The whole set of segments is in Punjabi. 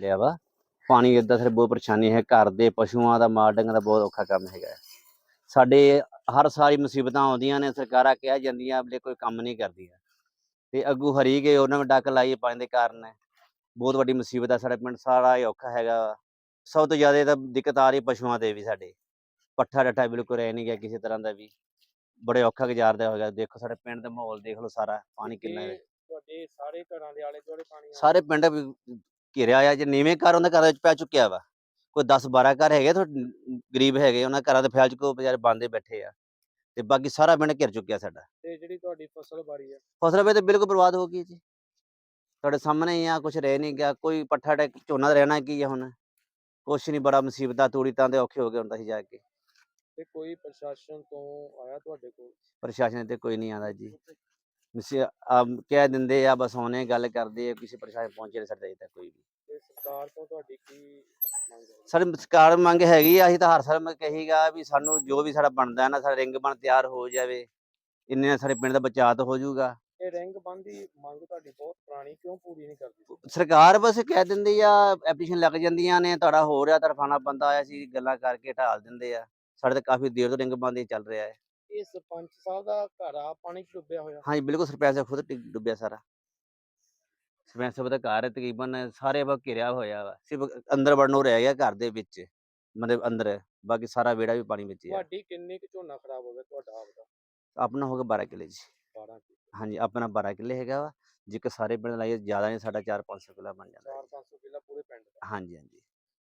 ਲਿਆ ਵਾ। ਪਾਣੀ ਇਦਾਂ ਫਿਰ ਬਹੁਤ ਪਰੇਸ਼ਾਨੀ ਹੈ। ਘਰ ਦੇ ਪਸ਼ੂਆਂ ਦਾ ਮਾਲ ਡੰਗਰ ਦਾ ਬਹੁਤ ਔਖਾ ਕੰਮ ਹੈਗਾ। ਸਾਡੇ ਹਰ ਹੀ ਮੁਸੀਬਤਾਂ ਆਉਂਦੀਆਂ ਨੇ ਸਰਕਾਰਾਂ ਕਹਿ ਜਾਂਦੀਆਂ ਵੀ ਕੋਈ ਕੰਮ ਨਹੀਂ ਕਰਦੀਆਂ ਤੇ ਅੱਗੂ ਹਰੀ ਗਏ ਉਹਨਾਂ ਨੂੰ ਡੱਕ ਲਾਈ ਪਾਣੀ ਦੇ ਕਾਰਨ। ਬਹੁਤ ਵੱਡੀ ਮੁਸੀਬਤ ਹੈ ਸਾਡੇ ਪਿੰਡ ਸਾਰਾ ਹੀ ਔਖਾ ਹੈਗਾ। ਸਭ ਤੋਂ ਜ਼ਿਆਦਾ ਤਾਂ ਦਿੱਕਤ ਆ ਰਹੀ ਪਸ਼ੂਆਂ ਤੇ ਵੀ ਸਾਡੇ। ਪੱਠਾ ਡੱਠਾ ਬਿਲਕੁਲ ਰਹਿ ਨਹੀਂ ਗਿਆ ਕਿਸੇ ਤਰ੍ਹਾਂ ਦਾ ਵੀ। ਬੜੇ ਔਖਾ ਗੁਜ਼ਾਰਦਾ ਹੋਗਾ ਦੇਖੋ ਸਾਡੇ ਪਿੰਡ ਦਾ ਮਾਹੌਲ ਦੇਖ ਲਓ ਸਾਰਾ। ਪਾਣੀ ਕਿੰਨਾ ਹੈ। ਤੁਹਾਡੇ ਸਾਰੇ ਘਰਾਂ ਦੇ ਆਲੇ ਦੁਆਲੇ ਪਾਣੀ ਆ ਸਾਰੇ ਪਿੰਡ ਘਿਰਿਆ ਆ ਜੇ ਨੀਵੇਂ ਘਰ ਉਹਨਾਂ ਘਰਾਂ ਵਿੱਚ ਪੈ ਚੁੱਕਿਆ ਵਾ। ਕੋਈ 10 12 ਘਰ ਹੈਗੇ ਥੋ ਗਰੀਬ ਹੈਗੇ ਉਹਨਾਂ ਘਰਾਂ ਦੇ ਫੈਲ ਚੁੱਕੇ ਉਹ ਵਿਚਾਰੇ ਬੰਦੇ ਬੈਠੇ ਆ। ਤੇ ਬਾਕੀ ਸਾਰਾ ਪਿੰਡ ਘਿਰ ਚੁੱਕਿਆ ਸਾਡਾ। ਤੇ ਜਿਹੜੀ ਤੁਹਾਡੀ ਫਸਲ ਬਾੜੀ ਆ? ਫਸਲ ਵੀ ਤੇ ਬਿਲਕੁਲ ਬਰਬਾਦ ਹੋ ਗਈ ਜੀ। ਤੁਹਾਡੇ ਸਾਹਮਣੇ ਹੀ ਆ ਕੁਝ ਰਹਿ ਨਹੀਂ ਗਿਆ ਕੋਈ ਪੱਠਾ ਟੈਕ ਝੋਨਾ ਰਹਿਣਾ ਕੀ ਆ ਹੁਣ? ਕੁਛ ਨਹੀਂ ਬੜਾ ਮੁਸੀਬਤਾਂ ਤੂੜੀ ਤਾਂ ਦੇ ਔਖੇ ਹੋ ਗਏ ਹੁੰਦਾ ਸੀ ਜਾ ਕੇ। ਤੇ ਕੋਈ ਪ੍ਰਸ਼ਾਸਨ ਤੋਂ ਆਇਆ ਤੁਹਾਡੇ ਕੋਲ? ਪ੍ਰਸ਼ਾਸਨ ਤੇ ਕੋਈ ਨਹੀਂ ਆਉਂਦਾ ਜੀ। ਮਿਸੇ ਕਹਿ ਦਿੰਦੇ ਆ ਬਸ ਉਹਨੇ ਗੱਲ ਕਰਦੇ ਆ ਕਿਸੇ ਪ੍ਰਸ਼ਾਸਨ ਪਹੁੰਚੇ ਨਹੀਂ ਸਾਡੇ ਤੱਕ ਕੋਈ ਵੀ। ਸਰਕਾਰ ਤੋਂ ਤੁਹਾਡੀ ਕੀ ਮੰਗ ਹੈ? ਸਾਡੇ ਸਰਕਾਰ ਮੰਗ ਹੈਗੀ ਆ ਅਸੀਂ ਤਾਂ ਹਰ ਸਾਲ ਮੈਂ ਕਹੀਗਾ ਵੀ ਸਾਨੂੰ ਜੋ ਵੀ ਸਾਡਾ ਬਣਦਾ ਨਾ ਸਾਡਾ ਰਿੰਗ ਬਣ ਤਿਆਰ ਹੋ ਜਾਵੇ। ਇੰਨੇ ਨਾਲ ਸਾਡੇ ਪਿੰਡ ਦਾ ਬਚਾਅ ਤਾਂ ਹੋ ਜਾਊਗਾ। ਇਹ ਰਿੰਗ ਬੰਦ ਦੀ ਮੰਗ ਤੁਹਾਡੀ ਬਹੁਤ ਪੁਰਾਣੀ ਕਿਉਂ ਪੂਰੀ ਨਹੀਂ ਕਰਦੀ ਸਰਕਾਰ ਬਸ ਕਹਿ ਦਿੰਦੀ ਆ ਐਪਲੀਕੇਸ਼ਨ ਲੱਗ ਜਾਂਦੀਆਂ ਨੇ ਤੁਹਾਡਾ ਹੋ ਰਿਹਾ ਤਰਫਾਨਾ ਬੰਦਾ ਆਇਆ ਸੀ ਗੱਲਾਂ ਕਰਕੇ ਢਾਲ ਦਿੰਦੇ ਆ। ਸਾਡੇ ਤਾਂ ਕਾਫੀ ਦੇਰ ਤੋਂ ਰਿੰਗ ਬੰਦ ਚੱਲ ਰਿਹਾ ਹੈ। ਇਹ ਸਰਪੰਚ ਸਾਹਿਬ ਦਾ ਘਰ ਆ ਪਾਣੀ ਚ ਡੁੱਬਿਆ ਹੋਇਆ। ਹਾਂਜੀ ਬਿਲਕੁਲ ਸਰਪੰਚ ਸਾਹਿਬ ਖੁਦ ਡਿੱਗ- ਡੁੱਬਿਆ ਸਾਰਾ। ਸਰਪੰਚ ਸਾਹਿਬ ਦਾ ਘਰ ਹੈ ਤਕਰੀਬਨ ਸਾਰੇ ਵਾ ਘਿਰਿਆ ਹੋਇਆ ਵਾ ਸਿਰਫ ਅੰਦਰ ਵੜਨ ਨੂੰ ਰਹਿ ਗਿਆ ਘਰ ਦੇ ਵਿੱਚ ਮਤਲਬ ਅੰਦਰ ਬਾਕੀ ਸਾਰਾ ਵਿਹੜਾ ਵੀ ਪਾਣੀ ਵਿੱਚ ਹੀ ਆ। ਤੁਹਾਡੀ ਕਿੰਨੀ ਕੁ ਝੋਨਾ ਖਰਾਬ ਹੋ ਗਿਆ ਤੁਹਾਡਾ ਆਪਦਾ? ਆਪਣਾ ਹੋਗਾ 12 ਕਿੱਲੇ ਜੀ। 12 ਕਿ ਹਾਂਜੀ ਆਪਣਾ 12 ਕਿੱਲੇ ਹੈਗਾ ਵਾ ਜੇ ਕਿ ਸਾਰੇ ਪਿੰਡ ਲਾਈਏ ਜ਼ਿਆਦਾ ਨਹੀਂ ਸਾਡਾ 4-500 ਕਿੱਲਾ ਬਣ ਜਾਂਦਾ 4-500 ਕਿੱਲਾ ਪੂਰੇ ਪਿੰਡ ਦਾ। ਹਾਂਜੀ ਹਾਂਜੀ।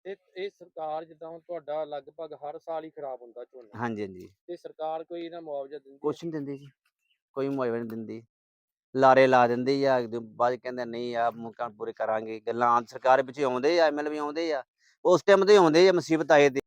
ਤੇ ਇਹ ਸਰਕਾਰ ਜਿੱਦਾਂ ਹੁਣ ਤੁਹਾਡਾ ਲਗਭਗ ਹਰ ਸਾਲ ਹੀ ਖਰਾਬ ਹੁੰਦਾ ਝੋਨਾ ਹਾਂਜੀ ਹਾਂਜੀ। ਤੇ ਸਰਕਾਰ ਕੋਈ ਇਹਦਾ ਮੁਆਵਜ਼ਾ ਦਿੰਦੀ? ਕੁਛ ਨਹੀਂ ਦਿੰਦੀ ਜੀ ਕੋਈ ਮੁਆਵਜ਼ਾ ਨਹੀਂ ਦਿੰਦੀ। ਲਾਰੇ ਲਾ ਦਿੰਦੇ ਆ ਬਾਅਦ ਕਹਿੰਦੇ ਨਹੀਂ ਆ ਮੁਕਾਮ ਪੂਰੇ ਕਰਾਂਗੇ। ਗੱਲਾਂ ਸਰਕਾਰ ਪਿੱਛੇ ਆਉਂਦੇ ਆ ਐਮਐਲਏ ਵੀ ਆਉਂਦੇ ਆ ਉਸ ਟਾਈਮ ਤੇ ਆਉਂਦੇ ਆ ਮੁਸੀਬਤ ਆਏ ਤੇ